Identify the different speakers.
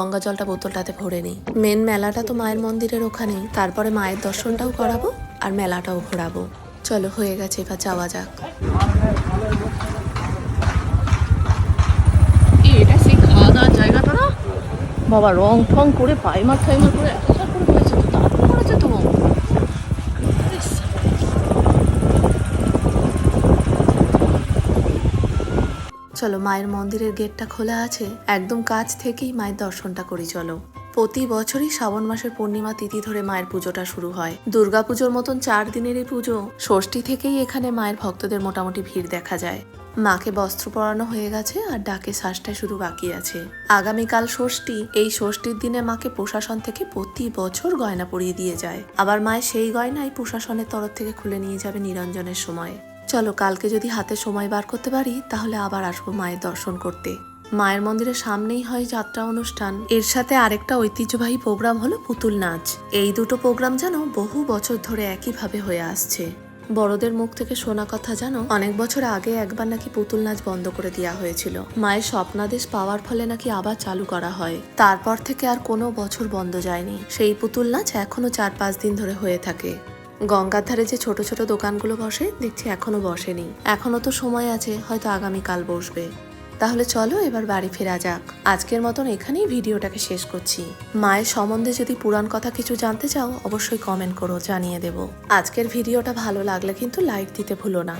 Speaker 1: গঙ্গা জলটা বোতলটাতে ভরে নিই। মেন মেলাটা তো মায়ের মন্দিরের ওখানে। তারপরে মায়ের দর্শনটাও করাবো আর মেলাটাও ঘোরাবো। চলো, হয়ে গেছে, এবার যাওয়া যাক।
Speaker 2: বাবা রং ফং করে পাইমার ফাইমার করে এত করে হয়েছে তো তারপর করেছে তো ইস,
Speaker 1: চলো, মায়ের মন্দিরের গেটটা খোলা আছে। একদম কাছ থেকেই মায়ের দর্শনটা করি, চলো। প্রতি বছরই শ্রাবণ মাসের পূর্ণিমা তিথি ধরে মায়ের পুজোটা শুরু হয়। দুর্গাপুজোর মতন চার দিনের এই পুজো, ষষ্ঠী থেকেই এখানে মায়ের ভক্তদের মোটামুটি ভিড় দেখা যায়। মাকে বস্ত্র পরানো হয়ে গেছে আর ডাকে শ্বাসটা শুধু বাকি আছে। আগামীকাল ষষ্ঠী, এই ষষ্ঠীর দিনে মাকে প্রশাসন থেকে প্রতি বছর গয়না পরিয়ে দিয়ে যায়। আবার মায়ের সেই গয়নাই প্রশাসনের তরফ থেকে খুলে নিয়ে যাবে নিরঞ্জনের সময়। চলো কালকে যদি হাতে সময় বার করতে পারি, তাহলে আবার আসব মায়ের দর্শন করতে। মায়ের মন্দিরের সামনেই হয় যাত্রা অনুষ্ঠান। এর সাথে আরেকটা ঐতিহ্যবাহী প্রোগ্রাম হলো পুতুল নাচ। এই দুটো প্রোগ্রাম যেন বহু বছর ধরে একইভাবে হয়ে আসছে। বড়দের মুখ থেকে শোনা কথা জানো অনেক বছর আগে একবার নাকি পুতুল নাচ বন্ধ করে দেওয়া হয়েছিল। মায়ের স্বপ্নাদেশ পাওয়ার ফলে নাকি আবার চালু করা হয়। তারপর থেকে আর কোনো বছর বন্ধ যায়নি। সেই পুতুল নাচ এখনও চার পাঁচ দিন ধরে হয়ে থাকে। গঙ্গার ধারে যে ছোট ছোট দোকানগুলো বসে, দেখছি এখনও বসেনি। এখনও তো সময় আছে, হয়তো আগামীকাল বসবে। তাহলে চলো এবার বাড়ি ফেরা যাক। আজকের মতন এখানেই ভিডিওটাকে শেষ করছি। মায়ের সম্বন্ধে যদি পুরাণ কথা কিছু জানতে চাও, অবশ্যই কমেন্ট করো, জানিয়ে দেব। আজকের ভিডিওটা ভালো লাগলে কিন্তু লাইক দিতে ভুলো না।